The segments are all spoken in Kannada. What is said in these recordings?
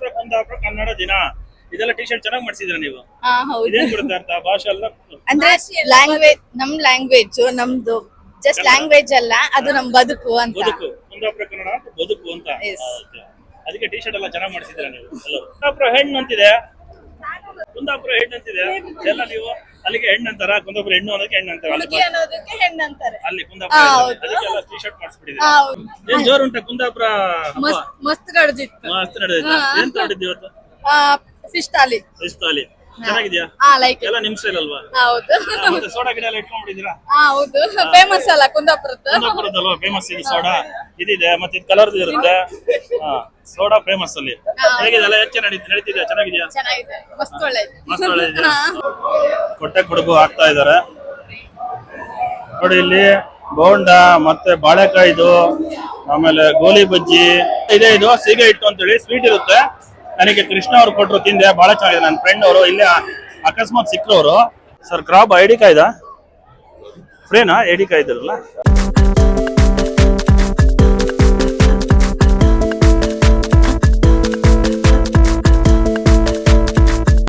ವಿಶ್ವ ಕನ್ನಡ ದಿನ. ಇದೆಲ್ಲ ಟಿ ಶರ್ಟ್ ಚೆನ್ನಾಗಿ ಮಾಡಿಸಿದ್ರ ನೀವು? ಹಾ ಹೌದು. ಇದೇನ್ ಬರುತ್ತೆ ಅರ್ಥ ಭಾಷೆ ಎಲ್ಲ ಅಂದ್ರೆ ಲ್ಯಾಂಗ್ವೇಜ್ ನಮ್ ಲ್ಯಾಂಗ್ವೇಜ್ ನಮ್ದು ಜಸ್ಟ್ ಲ್ಯಾಂಗ್ವೇಜ್ ಅಲ್ಲ ಅದು ನಮ್ ಬದುಕು ಅಂತ. ಬದುಕು. ಕುಂದಾಪುರ ಕನ್ನಡ ಬದುಕು ಅಂತ. Yes. ಆ, okay. ಅದಕ್ಕೆ ಟಿ ಶರ್ಟ್ ಎಲ್ಲ ಚೆನ್ನಾಗಿ ಮಾಡಿಸಿದ್ರ ನೀವು ಎಲ್ಲರೂ? ಕುಂದಾಪುರ ಹೆಣ್ಣು ಅಂತಿದೆ. ಕುಂದಾಪುರ ಹೆಣ್ಣು ಅಂತಿದೆ. ಎಲ್ಲ ನೀವು ಅಲ್ಲಿಗೆ ಹೆಣ್ಣು ಅಂತಾರ? ಕುಂದಾಪುರ ಹೆಣ್ಣು ಅನ್ನೋದಕ್ಕೆ ಹೆಣ್ಣು ಅಂತಾರೆ. ಅಲ್ಲಿ ಹುಡುಗಿ ಅನ್ನೋದಕ್ಕೆ ಹೆಣ್ಣಂತಾರೆ ಅಲ್ಲಿ ಕುಂದಾಪುರ ಆ, ಹೆಣ್ಣು. ಹೌದು. ಅದಕ್ಕೆಲ್ಲ ಟಿ ಶರ್ಟ್ ಮಾಡಿಸ್ಬಿಟ್ಟಿದೆ ಹಾ, ಹೌದು. ಏನ್ ಜೋರು ಉಂಟ ಕುಂದಾಪುರ ಹಬ್ಬ? ಮಸ್ತ್ ಮಸ್ತ್ ಹಾ. ಏನ್ ತಗೊಂಡಿದ್ದು ಇವತ್ತು? ಫಿಶ್ ತಾಲಿ ಎಷ್ಟು ಅಲ್ಲಿ ಚೆನ್ನಾಗಿದ್ಯಾ? ಹಾ ಲೈಕ್ ಎಲ್ಲ ನಿಮ್ ಸ್ಟೈಲ್ ಅಲ್ವಾ? ಹೌದು. ಆ, ಮತ್ತೆ ಸೋಡಾ ಗಿಡ ಎಲ್ಲ ಇಟ್ಕೊಂಡ್ಬಿಟ್ಟಿದ್ದೀರಾ? ಹಾ ಹೌದು. ಫೇಮಸ್ ಅಲ್ಲ ಕುಂದಾಪುರದ್ದು. ಕುಂದಾಪುರದಲ್ವಾ ಫೇಮಸ್ ಇದು ಸೋಡಾ ಇದಿದೆ ಮತ್ತೆ ಇದು ಕಲರ್ ಇರುತ್ತೆ. ಹಾ ಸೋಡಾ ಫೇಮಸ್ ಅಲ್ಲಿ. ಹೇಗಿದೆ ಎಲ್ಲ ಹೆಚ್ಚು ನಡೀತಿ ನಡೀತಿದೆ ಚೆನ್ನಾಗಿದ್ಯಾ? ಚೆನ್ನಾಗಿದೆ. ಮಸ್ತ್ ಒಳ್ಳೆ. ಕೊಟ್ಟೆ ಕುಡುಬು ಹಾಕ್ತಾ ಇದಾರೆ ನೋಡಿ ಇಲ್ಲಿ ಬೋಂಡ ಮತ್ತೆ ಬಾಳೆಕಾಯಿದು ಆಮೇಲೆ ಗೋಲಿ ಬಜ್ಜಿ. ಇದೆ ಇದು ಸೀಗೆ ಹಿಟ್ಟು ಅಂತೇಳಿ. ಸ್ವೀಟ್ ಇರುತ್ತೆ. ನನಗೆ ಕೃಷ್ಣ ಅವ್ರು ಕೊಟ್ಟರು ತಿಂದೆ. ಬಹಳ ಚೆನ್ನಾಗಿದೆ. ನನ್ನ ಫ್ರೆಂಡ್ ಅವರು ಇಲ್ಲೇ ಅಕಸ್ಮಾತ್ ಸಿಕ್ಕರವರು. ಸರ್ ಕ್ರಾಬ್ ಐಡಿ ಕಾಯ್ದ? ಫ್ರೇನಾ ಐಡಿ ಕಾಯ್ದಿರಲ್ಲ?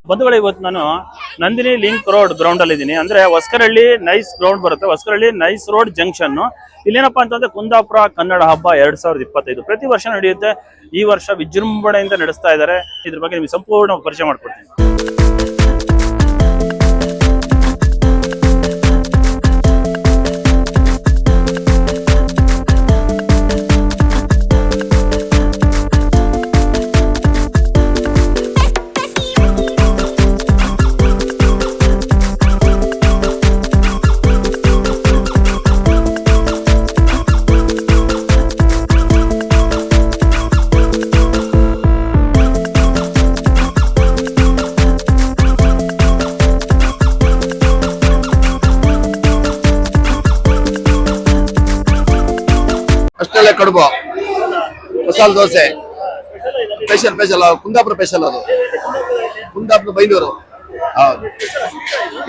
ಬಂಧುಗಳು ಇವತ್ತು ನಾನು ನಂದಿನಿ ಲಿಂಕ್ ರೋಡ್ ಗ್ರೌಂಡ್ ಅಲ್ಲಿ ಇದ್ದೀನಿ ಅಂದ್ರೆ ಹೊಸಕರಹಳ್ಳಿ ನೈಸ್ ಗ್ರೌಂಡ್ ಬರುತ್ತೆ. ಹೊಸಕರಹಳ್ಳಿ ನೈಸ್ ರೋಡ್ ಜಂಕ್ಷನ್ ಇಲ್ಲೇನಪ್ಪಾ ಅಂತಂದ್ರೆ ಕುಂದಾಪುರ, ಕನ್ನಡ ಹಬ್ಬ ಎರಡ್ ಸಾವಿರದ ಇಪ್ಪತ್ತೈದು. ಪ್ರತಿ ವರ್ಷ ನಡೆಯುತ್ತೆ. ಈ ವರ್ಷ ವಿಜೃಂಭಣೆಯಿಂದ ನಡೆಸ್ತಾ ಇದ್ದಾರೆ. ಇದ್ರ ಬಗ್ಗೆ ನಿಮಗೆ ಸಂಪೂರ್ಣ ಪರಿಚಯ ಮಾಡ್ಕೊಡ್ತೀನಿ. ಕಡುಬು. Masala dosa. Special special Kundapura special ಅದು. ಕುಂದಾಪುರ, ಬೈಂದೂರು. ಹೌದು.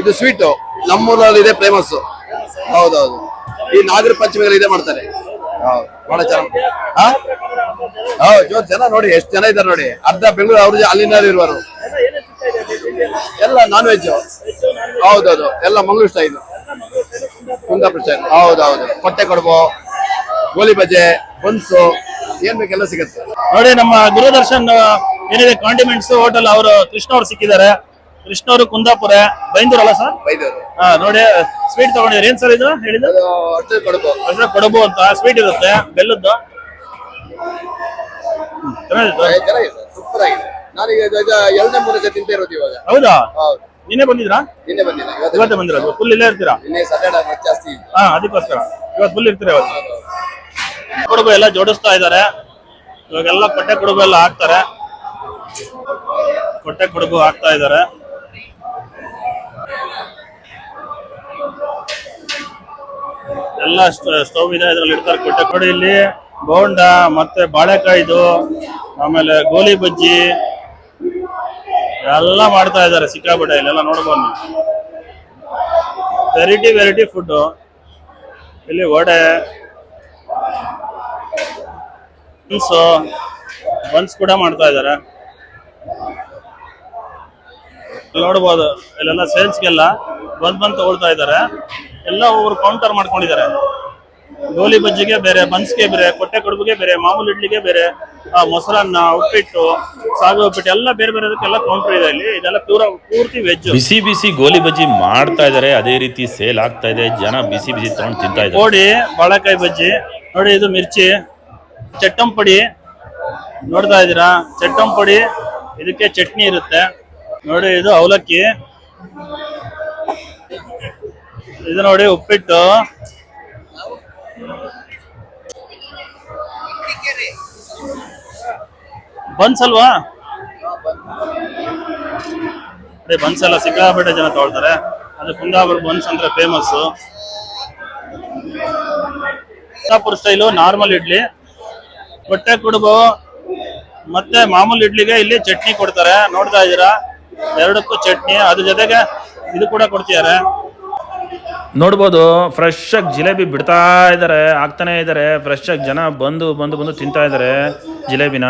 ಇದು ಸ್ವೀಟು ನಮ್ಮೂರಲ್ಲಿ ಇದೆ ಫೇಮಸ್ಸು ಹೌದೌದು. ಈ ನಾಗರ ಪಂಚಮಿಗಳು ಇದೆ ಮಾಡ್ತಾರೆ. ಹೌದು. ಬಹಳ ಚೆನ್ನಾಗಿ ಹಾ? ಹೌದು ಜನ ನೋಡಿ, ಎಷ್ಟು ಜನ ಇದ್ದಾರೆ ನೋಡಿ. ಅರ್ಧ ಬೆಂಗಳೂರು, ಅವ್ರ ಅಲ್ಲಿಂದ ಇರುವರು ಎಲ್ಲ ನಾನ್ ವೆಜ್ ಹೌದೌದು. ಎಲ್ಲ ಮಂಗಳೂರು ಸ್ಟೈಲ್ ಕುಂದಾಪುರ ಸ್ಟೈಲ್ ಹೌದೌದು. ಕೊಟ್ಟೆ ಕಡುಬು. ಗೋಲಿ ಬಜೆ ಬನ್ಸು ಏನ್ ಬೇಕೆಲ್ಲ ಸಿಗುತ್ತೆ. ನೋಡಿ ನಮ್ಮ ಗುರುದರ್ಶನ್ ಏನಿದೆ ಕಾಂಡಿಮೆಂಟ್ಸ್ ಹೋಟೆಲ್ ಅವರು ಕೃಷ್ಣ ಅವ್ರು ಸಿಕ್ಕಿದ್ದಾರೆ. ಕೃಷ್ಣ ಅವರು ಕುಂದಾಪುರ ಬೈಂದೂರ್ ಅಲ್ಲ ಸರ್? ಬೈದೂರು. ಹಾ ನೋಡಿ ಸ್ವೀಟ್ ತಗೊಂಡಿದ್ರು ಏನ್ ಸರ್ ಇದು ಹೇಳಿದ್ರೆ ಕೊಡಬು. ಅಷ್ಟೇ ಕೊಡಬು ಅಂತ. ಸ್ವೀಟ್ ಇರುತ್ತೆ ಬೆಲ್ಲದ್ದು. ಸೂಪರ್ ಆಗಿದೆ. ನಾನೀಗ ಎರಡನೇ ಮೂರನೇ ಸತಿ ತಿಂತ ಇರೋದು ಇವಾಗ. ಹೌದಾ? ನಿನ್ನೆ ಬಂದಿದ್ರಾ? ನಿನ್ನೆ ಬಂದಿಲ್ಲ. ಇವತ್ತು ಬಂದಿರೋದು. ಫುಲ್ ಇಲ್ಲೇ ಇರ್ತೀರಾ? ನಿನ್ನೆ ಸಾಟರ್ಡೆ ಜಾಸ್ತಿ. ಹಾ ಅದಕ್ಕೋಸ್ಕರ. ಇವತ್ತು ಫುಲ್ ಇರ್ತೀರಾ ಇವತ್ತು? ಕುಡುಬು ಎಲ್ಲ ಜೋಡಿಸ್ತಾ ಇದ್ದಾರೆ. ಇವಾಗೆಲ್ಲ ಕೊಟ್ಟೆ ಕುಡುಬು ಎಲ್ಲ ಹಾಕ್ತಾರೆ. ಕೊಟ್ಟೆ ಕುಡುಬು ಹಾಕ್ತಾ ಇದ್ದಾರೆ. ಎಲ್ಲ ಸ್ಟವ್ ಇದೆ, ಇದ್ರಲ್ಲಿ ಇಡ್ತಾರೆ ಕೊಟ್ಟೆ ಕೊಡಿ ಇಲ್ಲಿ ಬೋಂಡ, ಮತ್ತೆ ಬಾಳೆಕಾಯ್ದು, ಆಮೇಲೆ ಗೋಲಿ ಬಜ್ಜಿ, ಎಲ್ಲ ಮಾಡ್ತಾ ಇದ್ದಾರೆ ಸಿಕ್ಕಾಪಟ್ಟೆ ಇಲ್ಲೆಲ್ಲ ನೋಡ್ಬೋದು ವೆರೈಟಿ ವೆರೈಟಿ ಫುಡ್ ಇಲ್ಲಿ ವಡೆ ಬನ್ಸು ಬನ್ಸ್ ಕೂಡ ಮಾಡ್ತಾ ಇದ್ದಾರೆ ನೋಡ್ಬೋದು ಇಲ್ಲೆಲ್ಲ ಸೇಲ್ಸ್ಗೆಲ್ಲ ಬಂದ್ ಬಂದ್ ತಗೊಳ್ತಾ ಇದ್ದಾರೆ ಎಲ್ಲ ಒಬ್ಬರು ಕೌಂಟರ್ ಮಾಡ್ಕೊಂಡಿದ್ದಾರೆ ಗೋಲಿ ಬಜ್ಜಿಗೆ ಬೇರೆ ಬನ್ಸ್ಗೆ ಬೇರೆ ಕೊಟ್ಟೆ ಕಡುಬಿಗೆ ಬೇರೆ ಮಾಮೂಲಿ ಇಡ್ಲಿಗೆ ಬೇರೆ ಆ, ಮೊಸರನ್ನ ಉಪ್ಪಿಟ್ಟು ಸಾಗು ಉಪ್ಪಿಟ್ಟು ಎಲ್ಲ ಬೇರೆ ಬೇರೆ ಅದಕ್ಕೆಲ್ಲ ಕೌಂಟರ್ ಇದೆ ಇಲ್ಲಿ. ಇದೆಲ್ಲ ಪೂರ ಪೂರ್ತಿ ವೆಜ್ ಬಿಸಿ ಬಿಸಿ ಗೋಲಿ ಬಜ್ಜಿ ಮಾಡ್ತಾ ಇದಾರೆ. ಅದೇ ರೀತಿ ಸೇಲ್ ಆಗ್ತಾ ಇದೆ. ಜನ ಬಿಸಿ ಬಿಸಿ ತಗೊಂಡು ತಿಂತಾ ಇದ್ದಾರೆ. ನೋಡಿ ಬಾಳೆಕಾಯಿ ಬಜ್ಜಿ ನೋಡಿ ಇದು ಮಿರ್ಚಿ. ಚಟ್ಟಂ ಪುಡಿ ನೋಡ್ತಾ ಇದ್ದೀರಾ? ಚಟ್ಟಂ ಪುಡಿ ಇದಕ್ಕೆ ಚಟ್ನಿ ಇರುತ್ತೆ. ನೋಡಿ, ಇದು ಅವಲಕ್ಕಿ. ಇದು ನೋಡಿ ಉಪ್ಪಿಟ್ಟು. ಬನ್ಸ್ ಅಲ್ವಾ ಅದೇ ಬನ್ಸ್ ಎಲ್ಲ ಸಿಕ್ಕಾಪಟ್ಟೆ ಜನ ತಗೊಳ್ತಾರೆ. ಅದು ಕುಂದಾಪುರ ಬನ್ಸ್ ಅಂದ್ರೆ famous Kundapura style normal idli. ಹೊಟ್ಟೆ ಕುಡುಬು. ಮತ್ತೆ ಮಾಮೂಲಿ ಇಡ್ಲಿಗೆ ಇಲ್ಲಿ ಚಟ್ನಿ ಕೊಡ್ತಾರೆ. ನೋಡ್ತಾ ಇದ್ದೀರಾ? ಎರಡಕ್ಕೂ ಚಟ್ನಿ. ಅದ್ರ ಜೊತೆಗೆ ಇದು ಕೂಡ ಕೊಡ್ತಿದ್ದಾರೆ. ನೋಡ್ಬೋದು ಫ್ರೆಶ್ ಆಗಿ ಜಿಲೇಬಿ ಬಿಡ್ತಾ ಇದ್ದಾರೆ. ಆಗ್ತಾನೆ ಇದ್ದಾರೆ. ಫ್ರೆಶ್ ಆಗಿ ಜನ ಬಂದು ಬಂದು ಬಂದು ತಿಂತಾ ಇದ್ದಾರೆ ಜಿಲೇಬಿನ.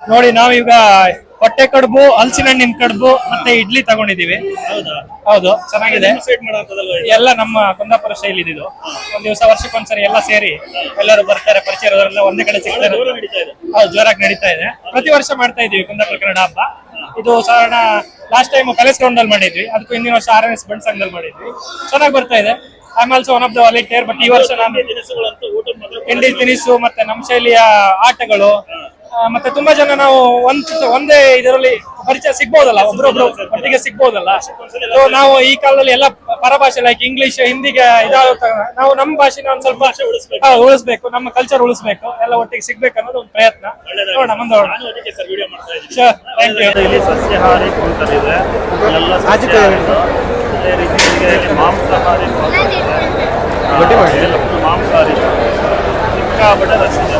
ನೋಡಿ, ನಾವೀಗ ಹೊಟ್ಟೆ ಕಡುಬು ಹಲಸಿನ ಹಣ್ಣಿನ ಕಡುಬು ಮತ್ತೆ ಇಡ್ಲಿ ತಗೊಂಡಿದೀವಿ ಹೌದಾ? ಹೌದು ಚೆನ್ನಾಗಿದೆ. ಎಲ್ಲ ನಮ್ಮ ಕುಂದಾಪುರ ಶೈಲಿ ಇದು. ಒಂದ್ ದಿವಸ ವರ್ಷಕ್ಕೊಂದ್ಸರಿ ಎಲ್ಲ ಸೇರಿ ಎಲ್ಲರೂ ಬರ್ತಾರೆ ಪರಿಚಯದವರೆಲ್ಲ ಒಂದೇ ಕಡೆ ಸಿಗ್ತಾರೆ. ಹೌದು ಜೋರಾಗಿ ನಡೀತಾ ಇದೆ. ಪ್ರತಿ ವರ್ಷ ಮಾಡ್ತಾ ಇದೀವಿ ಕುಂದಾಪುರ ಕನ್ನಡ ಹಬ್ಬ. ಇದು ಸಾಧಾರಣ ಲಾಸ್ಟ್ ಟೈಮ್ ಕಲೆಸ್ ಗ್ರೌಂಡ್ ಅಲ್ಲಿ ಮಾಡಿದ್ವಿ. ಅದಕ್ಕೂ ಹಿಂದಿನ ವರ್ಷ ಆರ್ ಎನ್ ಎಸ್ ಬಂಡ್ ಸಂಘದಲ್ಲಿ ಮಾಡಿದ್ವಿ. ಚೆನ್ನಾಗಿ ಬರ್ತಾ ಇದೆ. I also one of the volunteer but ಈ ವರ್ಷ ನಾನು ತಿಂಡಿ ತಿನಿಸು ಮತ್ತೆ ನಮ್ಮ ಶೈಲಿಯ ಆಟಗಳು ಮತ್ತೆ ತುಂಬಾ ಜನ ನಾವು ಒಂದ್ ಒಂದೇ ಇದರಲ್ಲಿ ಪರಿಚಯ ಸಿಗ್ಬೋದಲ್ಲ ಒಬ್ರೊಬ್ರು ಒಟ್ಟಿಗೆ ಸಿಗ್ಬೋದಲ್ಲ. ಸೊ ನಾವು ಈ ಕಾಲದಲ್ಲಿ ಎಲ್ಲ ಪರಭಾಷೆ ಲೈಕ್ ಇಂಗ್ಲಿಷ್ ಹಿಂದಿಗೆ ಇದಾದ ನಾವು ನಮ್ಮ ಭಾಷೆನ ಒಂದ್ ಸ್ವಲ್ಪ ಹಾ, ಉಳಿಸ್ಬೇಕು ನಮ್ಮ ಕಲ್ಚರ್ ಉಳಿಸ್ಬೇಕು ಎಲ್ಲ ಒಟ್ಟಿಗೆ ಸಿಗ್ಬೇಕು ಅನ್ನೋದು ಒಂದು ಪ್ರಯತ್ನ. ನೋಡೋಣ ಇಲ್ಲಿ ಸಸ್ಯಾಹಾರಿ ಕೌಂಟರ್ ಇದೆ. ಅದೇ ರೀತಿ ಮಾಂಸಾಹಾರಿ counter ಇದೆ. ಆ, ಮಾಂಸಾಹಾರಿ ಸಿಕ್ಕಾಪಟ್ಟೆ ರಶ್ ಇದೆ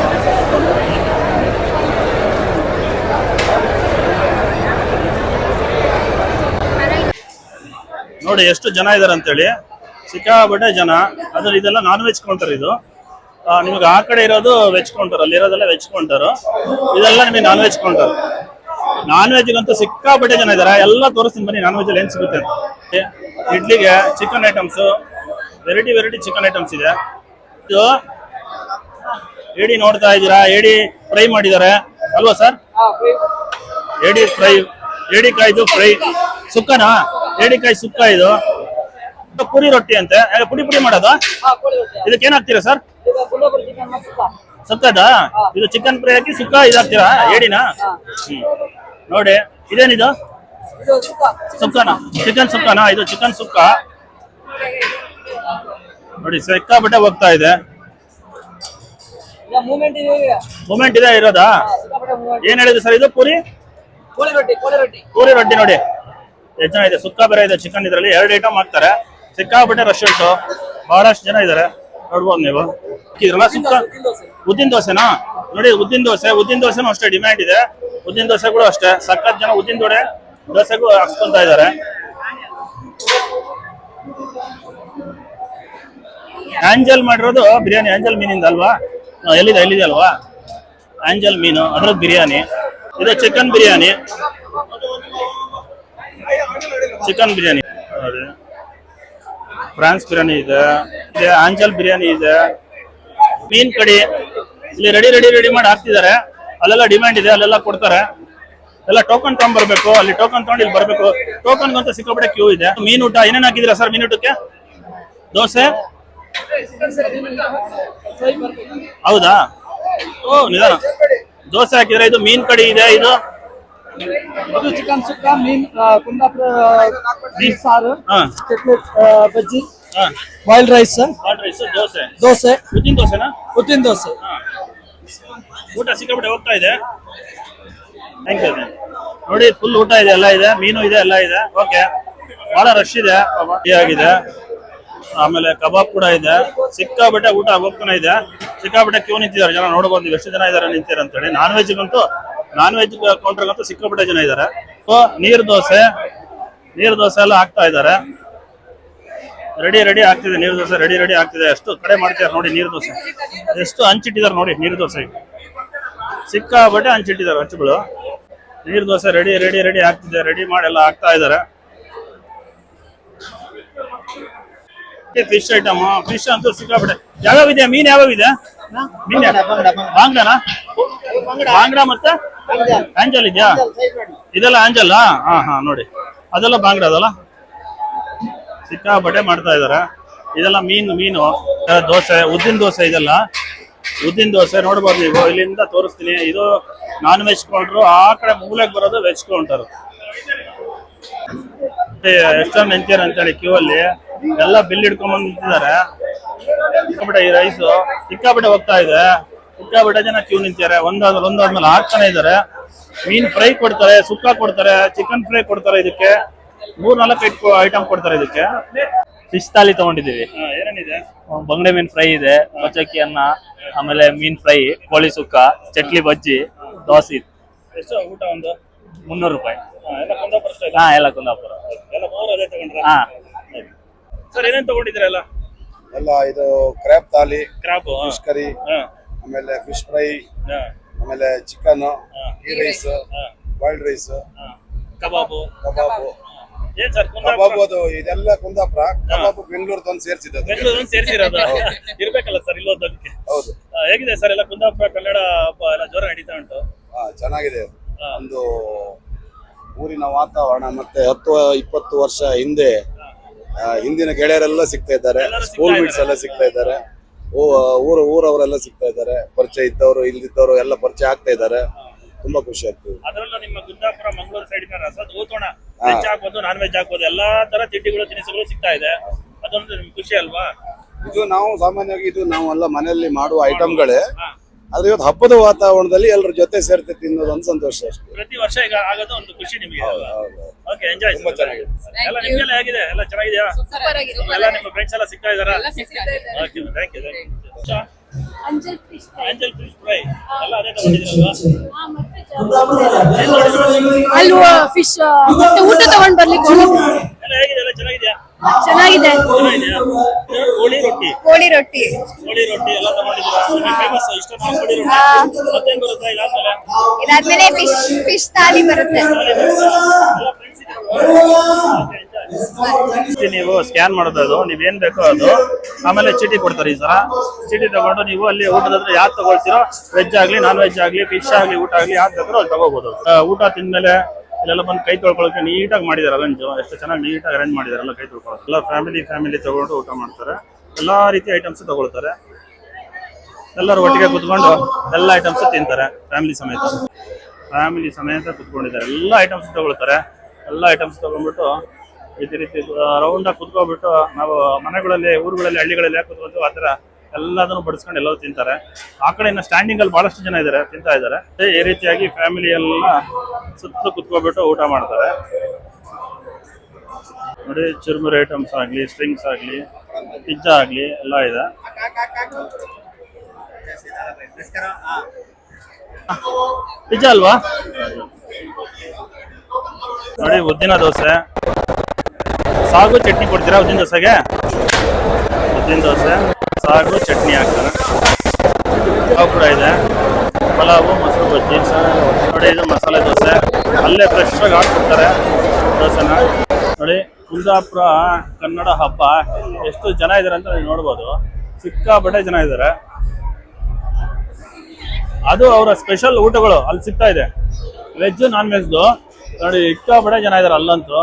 ನೋಡಿ ಎಷ್ಟು ಜನ ಇದಾರೆ ಅಂತೇಳಿ. ಸಿಕ್ಕಾಬಟ್ಟೆ ಜನ. ಅದ್ರಲ್ಲಿ ಇದೆಲ್ಲ ನಾನ್ ವೆಜ್ ಕೌಂಟರ್ ಇದು ನಿಮ್ಗೆ ಆ ಕಡೆ ಇರೋದು ವೆಜ್ ಕೌಂಟರ್ ಅಲ್ಲಿ ಇರೋದೆಲ್ಲ ವೆಜ್ ಕೌಂಟರ್ ಇದೆಲ್ಲ ನಿಮಗೆ ನಾನ್ ವೆಜ್ ಕೌಂಟರ್ ನಾನ್ ವೆಜ್ಗಂತೂ ಸಿಕ್ಕಾಪಟ್ಟೆ ಜನ ಇದಾರೆ. ಎಲ್ಲ ತೋರಿಸ್ತೀನಿ ಬನ್ನಿ ನಾನ್ ವೆಜ್ ಅಲ್ಲಿ ಏನ್ ಸಿಗುತ್ತೆ ಅಂತ. ಇಡ್ಲಿಗೆ chicken items variety variety chicken items ಇದೆ. ಇದು ಏಡಿ ನೋಡ್ತಾ ಇದ್ದೀರಾ? ಏಡಿ ಫ್ರೈ ಮಾಡಿದ್ದಾರೆ. ಅಲ್ವಾ ಸರ್ ಏಡಿ ಫ್ರೈ ಏಡಿಕಾಯ್ದು ಫ್ರೈ. ಸುಕ್ಕನಾ? ಏಡಿಕಾಯಿ ಸುಕ್ಕ ಇದು. ಪುರಿ ರೊಟ್ಟಿ ಅಂತೆ. ಪುಡಿ ಪುಡಿ ಮಾಡೋದು? ಇದಕ್ಕೆ ಏನ್ ಹಾಕ್ತೀರಾ ಸರ್? ಸುಕ್ಕದ? ಇದು ಚಿಕನ್ ಫ್ರೈ ಹಾಕಿ ಸುಕ್ಕ ಇದಾಗ್ತೀರಾ? ಏಡಿನ. ನೋಡಿ ಇದೇನಿದು? ಸುಕ್ಕನಾ? ಚಿಕನ್ ಸುಕ್ಕನಾ? ಇದು ಚಿಕನ್ ಸುಕ್ಕ. ನೋಡಿ ಸಿಕ್ಕಾಪಟ್ಟೆ ಹೋಗ್ತಾ ಇದೆ. ಮೂಮೆಂಟ್ ಇದೆ ಮೂಮೆಂಟ್ ಇದೆ ಇರೋದಾ? ಏನ್ ಹೇಳಿದ್ರು ಸರ್ ಇದು ಪೂರಿ? ಕೋಳಿ ರೊಟ್ಟಿ ಕೋಳಿ ರೊಟ್ಟಿ. ಪೂರಿ ರೊಟ್ಟಿ ನೋಡಿ. ಎಷ್ಟು ಜನ ಇದೆ? ಸುಕ್ಕ ಬೇರೆ ಇದೆ ಚಿಕನ್ ಇದರಲ್ಲಿ. ಎರಡು ಐಟಮ್ ಹಾಕ್ತಾರೆ. ಸಿಕ್ಕಾಪಟ್ಟೆ ರಶ್ ಉಂಟು ಬಹಳಷ್ಟು ಜನ ಇದಾರೆ ನೋಡ್ಬೋದು ನೀವು. ಇದ್ರಲ್ಲ ಸುಕ್ಕ ಉದ್ದಿನ ದೋಸೆನಾ? ನೋಡಿ ಉದ್ದಿನ ದೋಸೆ. ಉದ್ದಿನ ದೋಸೆನೂ ಅಷ್ಟೇ ಡಿಮ್ಯಾಂಡ್ ಇದೆ. ಉದ್ದಿನ ಕೂಡ ಅಷ್ಟೇ. ಸಕ್ಕತ್ ಜನ ಉದ್ದಿನ ದೋಡೆ ದೋಸೆಗೂ ಹಾಕ್ಸ್ಕೊಂತ ಇದ್ದಾರೆ. ಆಂಜಲ್ ಮಾಡಿರೋದು ಬಿರಿಯಾನಿ. ಆಂಜಲ್ ಮೀನಿಂದ ಅಲ್ವಾ? ಎಲ್ಲಿದೆ? ಎಲ್ಲಿದೆ ಅಲ್ವಾ? ಆಂಜಲ್ ಮೀನು. ಅದ್ರದ್ದು ಬಿರಿಯಾನಿ. ಇದು chicken biryani chicken biryani prawns biryani ಇದೆ. ಇದೆ ಆಂಜಲ್ ಬಿರಿಯಾನಿ ಇದೆ. ಮೀನ್ ಕಡಿ ಇಲ್ಲಿ ರೆಡಿ ರೆಡಿ ರೆಡಿ ಮಾಡಿ ಹಾಕ್ತಿದ್ದಾರೆ. ಅಲ್ಲೆಲ್ಲ ಡಿಮ್ಯಾಂಡ್ ಇದೆ ಅಲ್ಲೆಲ್ಲ ಕೊಡ್ತಾರೆ. ಎಲ್ಲ ಟೋಕನ್ ತಗೊಂಡ್ಬರ್ಬೇಕು. ಅಲ್ಲಿ ಟೋಕನ್ ತಗೊಂಡು ಇಲ್ಲಿ ಬರಬೇಕು. ಟೋಕನ್ ಅಂತ ಸಿಕ್ಕಾಪಟ್ಟೆ ಕ್ಯೂ ಇದೆ. ಮೀನ್ ಊಟ ಏನೇನು ಹಾಕಿದ್ದೀರಾ ಸರ್ ಮೀನ್ ಊಟಕ್ಕೆ? ದೋಸೆ? ಹೌದಾ? ಓ ನಿಧಾನ. ದೋಸೆ ಹಾಕಿದ್ರೆ ಇದು ಮೀನ್ ಕಡಿ ಇದೆ ಇದು? ಇದು ಚಿಕನ್ ಸುಕ್ಕ ಮೀನ್ ಕುಂದಾಪುರ ಮೀನ್. ಸಾರು ಹಾ. ಚಟ್ನಿ ಆ, ಬಜ್ಜಿ ಹಾ. Boiled rice rice dosa. Dosa. ಉದ್ದಿನ ದೋಸೆನಾ? ಉದ್ದಿನ ದೋಸೆ. ಊಟ ಸಿಕ್ಕಾಬಿಟ್ಟೆ ಹೋಗ್ತಾ ಇದೆ. ಥ್ಯಾಂಕ್ ಯು ನೋಡಿ ಫುಲ್ ಊಟ ಇದೆ ಎಲ್ಲ ಇದೆ ಮೀನು ಇದೆ ಎಲ್ಲ ಇದೆ. ಓಕೆ ಬಹಳ ರಶ್ ಇದೆ. ಟೀ ಆಗಿದೆ. ಆಮೇಲೆ ಕಬಾಬ್ ಕೂಡ ಇದೆ. ಸಿಕ್ಕಾಪಟ್ಟೆ ಊಟ ಹೋಗ್ತಾನೆ ಇದೆ. ಸಿಕ್ಕಾಪಟ್ಟೆ ಕ್ಯೂ ನಿಂತಿದ್ದಾರೆ ಜನ, ನೋಡ್ಬೋದು ಎಷ್ಟು ಜನ ಇದ್ದಾರೆ ನಿಂತಿದ್ದಾರೆ ಅಂತೇಳಿ. ನಾನ್ ವೆಜ್ಗಂತೂ ನಾನ್ ವೆಜ್ ಕೌಂಟರ್ಗಂತೂ ಸಿಕ್ಕಾಪಟ್ಟೆ ಜನ ಇದ್ದಾರೆ. ಸೊ ನೀರು ದೋಸೆ ನೀರು ದೋಸೆ ಎಲ್ಲ ಹಾಕ್ತಾ ಇದ್ದಾರೆ. ರೆಡಿ ರೆಡಿ ಆಗ್ತಿದೆ ನೀರು ದೋಸೆ ರೆಡಿ ರೆಡಿ ಆಗ್ತಿದೆ. ಎಷ್ಟು ಕಡೆ ಮಾಡ್ತಿದ್ದಾರೆ ನೋಡಿ ನೀರು ದೋಸೆ. ಎಷ್ಟು ಹಂಚಿಟ್ಟಿದ್ದಾರೆ ನೋಡಿ ನೀರು ದೋಸೆ. ಸಿಕ್ಕಾಪಟ್ಟೆ ಹಂಚಿಟ್ಟಿದ್ದಾರೆ ಹಂಚುಗಳು. ನೀರು ದೋಸೆ ರೆಡಿ ರೆಡಿ ರೆಡಿ ಆಗ್ತಿದೆ. ರೆಡಿ ಮಾಡಿ ಎಲ್ಲ ಹಾಕ್ತಾ ಇದ್ದಾರೆ. ಫಿಶ್ ಐಟಮ್ ಫಿಶ್ ಅಂತೂ ಸಿಕ್ಕಾಪಟ್ಟೆ. ಯಾವ್ಯಾವ ಇದೆ ಮೀನ್ ಯಾವ್ಯಾವ ಇದೆ ಮೀನ್ ಬಾಂಗ್ಡಾನ? ಬಾಂಗ್ಡಾ. ಮತ್ತೆ? ಆಂಜಲ್. ಇದೆಯಾ? ಇದೆಲ್ಲ ಆಂಜಲ್ ಹಾ ಹಾ ನೋಡಿ. ಅದೆಲ್ಲ ಬಾಂಗ್ಡಾ ಅದಲ್ಲ? ಸಿಕ್ಕಾಪಟ್ಟೆ ಮಾಡ್ತಾ ಇದಾರೆ. ಇದೆಲ್ಲ ಮೀನು ಮೀನು. ದೋಸೆ ಉದ್ದಿನ ದೋಸೆ ಇದೆಲ್ಲ. ಉದ್ದಿನ ದೋಸೆ ನೋಡ್ಬೋದು ನೀವು. ಇಲ್ಲಿಂದ ತೋರಿಸ್ತೀನಿ. ಇದು ನಾನ್ ವೆಜ್ ಕೌಂಟ್ರು ಆ ಕಡೆ ಮೂಲೆಗೆ ಬರೋದು ವೆಜ್ ಕೌಂಟರ್ ಎಷ್ಟೊಂದು ಅಂತ ಹೇಳಿ ಕ್ಯೂ ಅಲ್ಲಿ ಎಲ್ಲ ಬಿಲ್ ಹಿಡ್ಕೊಂಡ್ ಬಂದು ನಿಂತಿದ್ದಾರೆ. ಸಿಕ್ಕಾಪಟ್ಟೆ ಈ ರೈಸು ಸಿಕ್ಕಾಪಟ್ಟೆ ಹೋಗ್ತಾ ಇದೆ. ಸಿಕ್ಕಾಬಿಟ್ಟೆ ಜನ ಕ್ಯೂ ನಿಂತಿದ್ದಾರೆ. ಒಂದಾದ್ಮೇಲೆ ಒಂದಾದ್ಮೇಲೆ ಹಾಕ್ತಾನೆ ಇದ್ದಾರೆ. ಮೀನ್ ಫ್ರೈ ಕೊಡ್ತಾರೆ ಸುಕ್ಕ ಕೊಡ್ತಾರೆ ಚಿಕನ್ ಫ್ರೈ ಕೊಡ್ತಾರೆ ಇದಕ್ಕೆ. ಮೂರ್ ನಾಲ್ಕು ಐಟಮ್ ಕೊಡ್ತಾರೆ ಇದಕ್ಕೆ. ಫಿಶ್ ತಾಲಿ ತಗೊಂಡಿದೀವಿ ಬಂಗಡೆ ಮೀನ್ ಫ್ರೈ ಇದೆ. ಮಚಕ್ಕಿ ಅನ್ನ ಆಮೇಲೆ ಮೀನ್ ಫ್ರೈ ಕೋಳಿ ಸುಕ್ಕ ಚಟ್ಲಿ ಬಜ್ಜಿ ದೋಸೆ. ಎಷ್ಟು ಊಟ ಒಂದು? ಮುನ್ನೂರು ರೂಪಾಯಿ. ಎಲ್ಲ ಕುಂದಾಪುರ ಸ್ಟೈಲ್ ಹಾ ಎಲ್ಲ ಕುಂದಾಪುರ. ಎಲ್ಲ ಮೂರು ಅದೇ ತಗೊಂಡ್ರ? ಹಾ. ಸರ್ ಏನೇನ್ ತಗೊಂಡಿದ್ರಲ್ಲ ಎಲ್ಲ? ಇದು ಕ್ರ್ಯಾಬ್ ತಾಲಿ ಕ್ರಾಪ್ ಫಿಶ್ ಕರಿ ಆಮೇಲೆ ಫಿಶ್ ಫ್ರೈ ಹಾ. ಆಮೇಲೆ ಚಿಕನ್ ಈ rice wild rice kebab. Kebab. ಏನ್ ಸರ್ ಕಬಾಬು ಅದು ಇದೆಲ್ಲ ಕುಂದಾಪುರ. ಕಬಾಬು ಬೆಂಗಳೂರದ ತಂದು ಸೇರಿಸಿದ್ದು ಬೆಂಗಳೂರು ಸೇರಿಸಿರೋದು. ಇರ್ಬೇಕಲ್ಲ ಸರ್ ಇಲ್ಲೋದಕ್ಕೆ ಹೌದು. ಹೇಗಿದೆ ಸರ್ ಎಲ್ಲ ಕುಂದಾಪುರ ಕನ್ನಡ ಹಬ್ಬ ಎಲ್ಲ ಜೋರ ನಡೀತಾ ಉಂಟು? ಹಾ ಚೆನ್ನಾಗಿದೆ. ಒಂದು ಊರಿನ ವಾತಾವರಣ ಮತ್ತೆ ಹತ್ತು ಇಪ್ಪತ್ತು ವರ್ಷ ಹಿಂದೆ ಹಿಂದಿನ ಗೆಳೆಯರೆಲ್ಲ ಸಿಗ್ತಾ ಇದ್ದಾರೆ. ಸ್ಕೂಲ್ ಮೀಟ್ಸ್ ಎಲ್ಲ ಸಿಗ್ತಾ ಇದ್ದಾರೆ. ಊರ ಊರು ಊರವರೆಲ್ಲ ಸಿಗ್ತಾ ಇದ್ದಾರೆ. ಪರಿಚಯ ಇದ್ದವರು ಇಲ್ದಿದ್ದವರು ಎಲ್ಲ ಪರಿಚಯ ಆಗ್ತಾ ಇದ್ದಾರೆ. ತುಂಬಾ ಖುಷಿ ಆಗ್ತದೆ. ಅದರಲ್ಲೂ ನಿಮ್ಮ ಕುಂದಾಪುರ ಮಂಗಳೂರು ಸೈಡಿನ ರಸದ ಊತೋಣ ವೆಜ್ ಹಾಕ್ಬೋದು ನಾನ್ ವೆಜ್ ಎಲ್ಲಾ ತರ ತಿಂಡಿಗಳು ತಿನಿಸುಗಳು ಸಿಗ್ತಾ ಇದೆ. ಅದೊಂದು ನಿಮ್ಗೆ ಖುಷಿ ಅಲ್ವಾ? ಇದು ನಾವು ಸಾಮಾನ್ಯವಾಗಿ ಇದು ನಾವು ಎಲ್ಲ ಮನೆಯಲ್ಲಿ ಮಾಡುವ ಐಟಮ್ಗಳೇ. ಆದ್ರೆ ಇವತ್ತು ಹಬ್ಬದ ವಾತಾವರಣದಲ್ಲಿ ಎಲ್ಲರ ಜೊತೆ ಸೇರ್ತೈತಿ ತಿನ್ನೋದು ಒಂದು ಸಂತೋಷ ಅಷ್ಟೇ. ಪ್ರತಿ ವರ್ಷ ಈಗ ಆಗೋದು ಒಂದು ಖುಷಿ ನಿಮಗೆ. ಓಕೆ ಎಂಜಾಯ್ ತುಂಬಾ ಚೆನ್ನಾಗಿದೆ. ಎಲ್ಲ ನಿಮ್ಗೆಲ್ಲ ಹೇಗಿದೆ? ಎಲ್ಲ ಚೆನ್ನಾಗಿದೆಯಾ? ಸೂಪರ್ ಆಗಿದೆ ಎಲ್ಲ ನಿಮ್ಮ ಫ್ರೆಂಡ್ಸ್ ಎಲ್ಲ ಸಿಗ್ತಾ ಇದಾರಾ ಓಕೆ ಥ್ಯಾಂಕ್ ಯು ಅಂಜಲ್ ಫಿಶ್ ಆಂಜಲ್ ಫಿಶ್ ಫ್ರೈ ಎಲ್ಲ ಅದೇ ತಗೊಂಡಿದ್ದೀರಲ್ವಾ? ಅಲ್ಲಿ ಫಿಶ್ ಮತ್ತೆ ಊಟ ತಗೊಂಡ್ ಬರ್ಲಿಕ್ಕೆ ಎಲ್ಲ ಹೇಗಿದೆ? ಎಲ್ಲ ಚೆನ್ನಾಗಿದೆಯಾ? ಚೆನ್ನಾಗಿದೆ. ಕೋಳಿ ರೊಟ್ಟಿ. ಕೋಳಿ ರೊಟ್ಟಿ. ಕೋಳಿ ರೊಟ್ಟಿ ಎಲ್ಲ ತಗೊಂಡಿದ್ದೀರಾ? ಫೇಮಸ್ ಇಷ್ಟ ಕೋಳಿ ರೊಟ್ಟಿ? ಹಾ. ಮತ್ತೇನ್ ಬರುತ್ತೆ? ಇದಾದ್ಮೇಲೆ? ಇದಾದ್ಮೇಲೆ ಫಿಶ್ ಫಿಶ್ ತಾಲಿ ಬರುತ್ತೆ. ನೀವು ಸ್ಕ್ಯಾನ್ ಮಾಡೋದು ಅದು. ನೀವೇನ್ ಬೇಕೋ ಅದು. ಆಮೇಲೆ ಚೀಟಿ ಕೊಡ್ತಾರೆ ಈ ಸಲ. ಚೀಟಿ ತಗೊಂಡು ನೀವು ಅಲ್ಲಿ ಊಟದ ಹತ್ರ ಯಾವ್ದು ತಗೊಳ್ತೀರೋ ವೆಜ್ ಆಗ್ಲಿ ನಾನ್ ವೆಜ್ ಆಗ್ಲಿ ಫಿಶ್ ಆಗ್ಲಿ ಊಟ ಆಗ್ಲಿ ಯಾವ್ದು ಬೇಕಾದ್ರೂ ಅಲ್ಲಿ ತಗೋಬಹುದು ಊಟ ತಿಂದ್ಮೇಲೆ ಇಲ್ಲೆಲ್ಲ ಬಂದು ಕೈ ತೊಳ್ಕೊಳಕ್ಕೆ ನೀಟಾಗಿ ಮಾಡಿದಾರೆ ಲಂಚ್ ಎಷ್ಟು ಚೆನ್ನಾಗಿ ನೀಟಾಗಿ ಅರೇಂಜ್ ಮಾಡಿದಾರೆ ಎಲ್ಲ ಕೈ ತೊಳ್ಕೊಳ್ಳೋದು ಎಲ್ಲ ಫ್ಯಾಮಿಲಿ ಫ್ಯಾಮಿಲಿ ತಗೊಂಡು ಊಟ ಮಾಡ್ತಾರೆ. ಎಲ್ಲಾ ರೀತಿ ಐಟಮ್ಸ್ ತಗೊಳ್ತಾರೆ. ಎಲ್ಲರೂ ಒಟ್ಟಿಗೆ ಕುತ್ಕೊಂಡು ಎಲ್ಲ ಐಟಮ್ಸ್ ತಿಂತಾರೆ ಫ್ಯಾಮಿಲಿ ಸಮೇತ. ಫ್ಯಾಮಿಲಿ ಸಮೇತ ಕುತ್ಕೊಂಡಿದ್ದಾರೆ. ಎಲ್ಲ ಐಟಮ್ಸ್ ತಗೊಳ್ತಾರೆ. ಎಲ್ಲ ಐಟಮ್ಸ್ ತಗೊಂಡ್ಬಿಟ್ಟು ಇದೇ ರೀತಿ ರೌಂಡ್ ಆಗಿ ಕುತ್ಕೊಬಿಟ್ಟು ನಾವು ಮನೆಗಳಲ್ಲಿ, ಊರುಗಳಲ್ಲಿ, ಹಳ್ಳಿಗಳಲ್ಲಿ ಯಾಕೆ ಕುತ್ಕೊಂತೀವಿ ಆ ಥರ ಎಲ್ಲದನ್ನು ಬಡಿಸ್ಕೊಂಡು ಎಲ್ಲರೂ ತಿಂತಾರೆ. ಆ ಕಡೆ ಇನ್ನು ಸ್ಟ್ಯಾಂಡಿಂಗ್ ಅಲ್ಲಿ ಬಹಳಷ್ಟು ಜನ ಇದ್ದಾರೆ, ತಿಂತಾ ಇದ್ದಾರೆ. ಈ ರೀತಿಯಾಗಿ ಫ್ಯಾಮಿಲಿ ಎಲ್ಲ ಸುತ್ತಲೂ ಕುತ್ಕೊಬಿಟ್ಟು ಊಟ ಮಾಡ್ತಾರೆ. ನೋಡಿ, ಚುರುಮುರಿ ಐಟಮ್ಸ್ ಆಗಲಿ ಸ್ಟ್ರಿಂಗ್ಸ್ ಆಗಲಿ ಪಿಜ್ಜಾ ಆಗಲಿ, ಎಲ್ಲ ಇದೆ. ಪಿಜ್ಜಾ ಅಲ್ವಾ? ನೋಡಿ, ಉದ್ದಿನ ದೋಸೆ. ಸಾಗು ಚಟ್ನಿ ಕೊಡ್ತೀರಾ ಉದ್ದಿನ ದೋಸೆಗೆ? ಉದ್ದಿನ ದೋಸೆ, ಸಾಗು ಚಟ್ನಿ ಹಾಕ್ತಾರೆ. ಪಲಾವ್ ಕೂಡ ಇದೆ. ಪಲಾವು, ಮೊಸರು, ಬಜ್ಜಿ ನೋಡಿ, ಇದು ಮಸಾಲೆ ದೋಸೆ. ಅಲ್ಲೇ ಫ್ರೆಶ್ ಆಗಿ ಹಾಕ್ಕೊಡ್ತಾರೆ ದೋಸೆನ ನೋಡಿ, ಕುಂದಾಪುರ ಕನ್ನಡ ಹಬ್ಬ. ಎಷ್ಟು ಜನ ಇದ್ದಾರೆ ಅಂತ ನೀವು ನೋಡ್ಬೋದು. ಸಿಕ್ಕಾಪಟ್ಟೆ ಜನ ಇದ್ದಾರೆ ಅದು ಅವರ ಸ್ಪೆಷಲ್ ಊಟಗಳು. ಅಲ್ಲಿ ಸಿಗ್ತಾ ಇದೆ. ವೆಜ್ ನಾನ್ ವೆಜ್ದು ನೋಡಿ, ಸಿಕ್ಕಾಪಟ್ಟೆ ಜನ ಇದ್ದಾರೆ ಅಲ್ಲಂತೂ.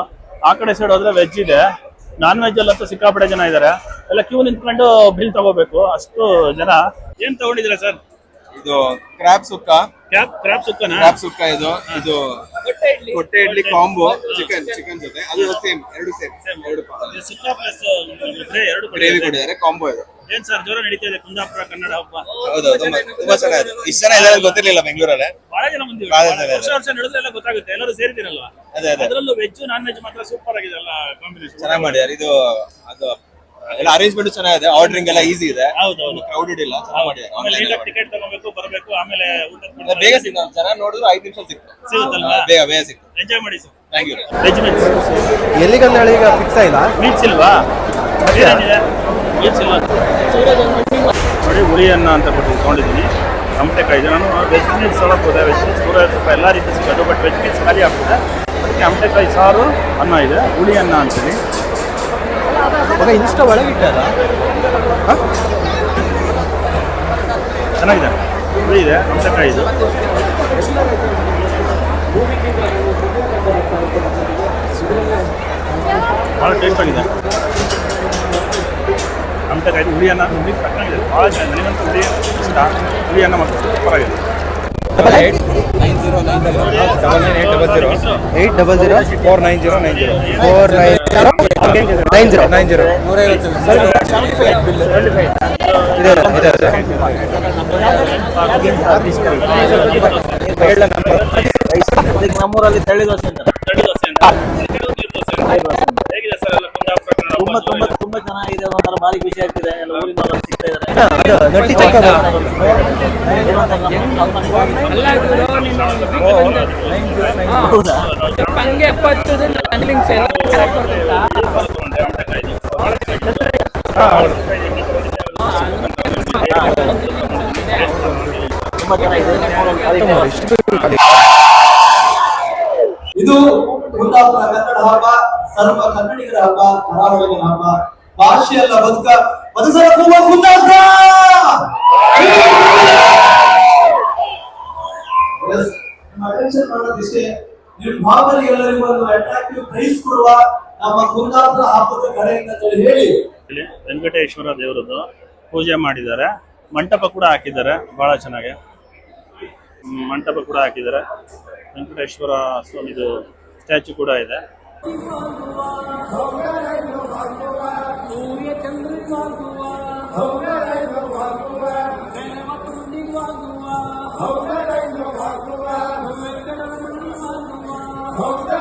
ಆ ಕಡೆ ಸೈಡ್ ಹೋದ್ರೆ ವೆಜ್ ಇದೆ. ನಾನ್ ವೆಜ್ ಅಲ್ಲಂತೂ ಸಿಕ್ಕಾಪಟ್ಟೆ ಜನ ಇದ್ದಾರೆ ಎಲ್ಲ ಕ್ಯೂ ನಿಂತ್ಕೊಂಡು ಬಿಲ್ ತಗೋಬೇಕು. ಅಷ್ಟು ಜನ. ಏನ್ ತಗೊಂಡಿದ್ದೀರಾ ಸರ್? ಇದು ಕ್ರಾಬ್ ಸುಕ್ಕ. ಕ್ಯಾಬ್ ಕ್ರಾಬ್ ಸುಕ್ಕನಾ? ಕ್ರಾಬ್ ಸುಕ್ಕ ಇದು. ಇದು ಹೊಟ್ಟೆ ಇಡ್ಲಿ. ಕಾಂಬೋ ಚಿಕನ್ ಚಿಕನ್ ಜೊತೆ. ಅದು ಸೇಮ್ ಎರಡು ಸೇಮ್ ಎರಡು ಸುಕ್ಕ ಪ್ಲಸ್ ಎರಡು ಗ್ರೇವಿ ಕೊಟ್ಟಿದ್ದಾರೆ. ಕಾಂಬೋ ಇದು. ಏನ್ ಸರ್ ಜೋರ ನಡೀತಾ ಇದೆ ಕುಂದಾಪುರ ಕನ್ನಡ ಹಬ್ಬ? ಹೌದು ತುಂಬಾ ತುಂಬಾ ಚೆನ್ನಾಗಿದೆ. ಇಷ್ಟು ಜನ ಇದ್ದಾರೆ ಗೊತ್ತಿರಲಿಲ್ಲ ಬೆಂಗಳೂರಲ್ಲಿ. ಬಹಳ ಜನ ಬಂದಿವಿ ವರ್ಷ ವರ್ಷ ನಡೆದೆಲ್ಲ ಎಲ್ಲ ಗೊತ್ತಾಗುತ್ತೆ. ಎಲ್ಲರೂ ಸೇರ್ತೀರಲ್ವಾ ಅದೇ ಅದೇ. ಅದರಲ್ಲೂ ವೆಜ್ ನಾನ್ ವೆಜ್ ಮಾತ್ರ ಸೂಪರ್ ಆಗಿದೆ ಎಲ್ಲ ಕಾಂಬಿನೇಷನ್ ಚೆನ್ನಾಗಿ ಮಾಡಿದ್ದಾರೆ. ಇದು ಅದು ಎಲ್ಲ ಅರೇಂಜ್ಮೆಂಟ್ ಚೆನ್ನಾಗಿದೆ ಆರ್ಡರಿಂಗ್ ಎಲ್ಲ ಈಸಿ ಇದೆ. ಹೌದು ಕ್ರೌಡೆಡ್ ಇಲ್ಲ ಚೆನ್ನಾಗಿ ಆನ್ಲೈನ್ ಟಿಕೆಟ್ ತಗೋಬೇಕು ಬರಬೇಕು ಆಮೇಲೆ ಊಟ ಬೇಗ ಸಿಗ್ತದೆ. ಜನ ನೋಡಿದ್ರು ಐದು ನಿಮಿಷ ಸಿಕ್ತು. ಸಿಗುತ್ತಲ್ವಾ? ಬೇಗ ಬೇಗ ಸಿಕ್ತು. ಎಂಜಾಯ್ ಮಾಡಿ ಸರ್. ಥ್ಯಾಂಕ್ ಯು ವೆಜ್ ಎಲ್ಲಿಗಂತ ಹೇಳಿ ಈಗ ಫಿಕ್ಸ್ ಇಲ್ಲ ಮೀಟ್ಸ್ ಇಲ್ವಾ? ಇಲ್ಲ ನೋಡಿ ಹುಳಿ ಅನ್ನ ಅಂತ ಕೊಟ್ಟು ತೊಗೊಂಡಿದ್ದೀನಿ ಟಮಟೆಕಾಯಿ ಇದೆ. ನಾನು ವೆಜ್ ಮೀಲ್ಸ್ ಸ್ವಲ್ಪ ಇದೆ ವೆಜ್ ನೂರ ರೂಪಾಯಿ ಎಲ್ಲ ರೀತಿ ಸಿಗೋದು ಬಟ್ ವೆಜ್ ಮೀಲ್ಸ್ ಖಾಲಿ ಆಗ್ತದೆ. ಅದಕ್ಕೆ ಟಮಟೆಕಾಯಿ ಸಾರು ಅನ್ನ ಇದೆ. ಹುಳಿ ಅನ್ನ ಅಂತೇಳಿ ಮಗ ಒಳಗೆ ಒಳಗಿಟ್ಟಲ್ಲ ಚೆನ್ನಾಗಿದೆ. ಇದೆ. ಟಮಟೆಕಾಯಿ ಇದು. ಭಾಳ ಟೇಸ್ಟ್ ಆಗಿದೆ. ಟಮಟೆಕಾಯಿ ಹುಳಿ ಅನ್ನ, ಹುಳಿ ತಕ್ಕಾಗಿದೆ ಭಾಳ ಚೆನ್ನಾಗಿದೆ. ನನಗಂತೂ ಹುಳಿ ಅನ್ನ ಮತ್ತು ಸೂಪರ್ ಆಗಿದೆ eight double zero four nine zero nine zero four nine zero nine zero nine zero ನಮ್ಮೂರಲ್ಲಿ ತಳ್ಳಿ ದೋಸೆ ಅಂತ ತಳ್ಳಿ ದೋಸೆ ಅಂತ ನೀರು ದೋಸೆ ಹೇಗಿದೆ ಸರ್ ಎಲ್ಲ ಕುಂದಾಪುರ ಕನ್ನಡ ತುಂಬಾ ತುಂಬಾ ಭಾರಿ ಖುಷಿ ಆಗ್ತಿದೆ. ಎಲ್ಲ ಸಿಗ್ತಾ ಗಟ್ಟಿ ಚಕ್ಕ ತುಂಬಾ ಚೆನ್ನಾಗಿದೆ ಇದು. ಕುಂದಾಪುರ ಕನ್ನಡ ಹಬ್ಬ ಸರ್ವ ಕನ್ನಡಿಗರ ಹಬ್ಬ ಕರಾವಳಿಗರ ಹಬ್ಬ. ಭಾಷೆಯಲ್ಲ ಬದುಕ ಬದುಕರ Yes, ನಿಮ್ಮ attention ಮಾಡೋದಿಷ್ಟೇ ನಿರ್ಭಾವರಿಗೆಲ್ಲರಿಗೂ ಒಂದು ಅಟ್ರಾಕ್ಟಿವ್ ಪ್ರೈಸ್ ಕೊಡುವ ನಮ್ಮ ಕುಂದಾಪುರ ಹಬ್ಬದ ಕಡೆಯಿಂದ ಹೇಳಿ. ಹೇಳಿ ವೆಂಕಟೇಶ್ವರ ದೇವರದ್ದು ಪೂಜೆ ಮಾಡಿದ್ದಾರೆ. ಮಂಟಪ ಕೂಡ ಹಾಕಿದ್ದಾರೆ ಬಹಳ ಚೆನ್ನಾಗಿ. ಮಂಟಪ ಕೂಡ ಹಾಕಿದ್ದಾರೆ. ವೆಂಕಟೇಶ್ವರ ಸ್ವಾಮಿದು ಸ್ಟ್ಯಾಚು ಕೂಡ ಇದೆ. Okay.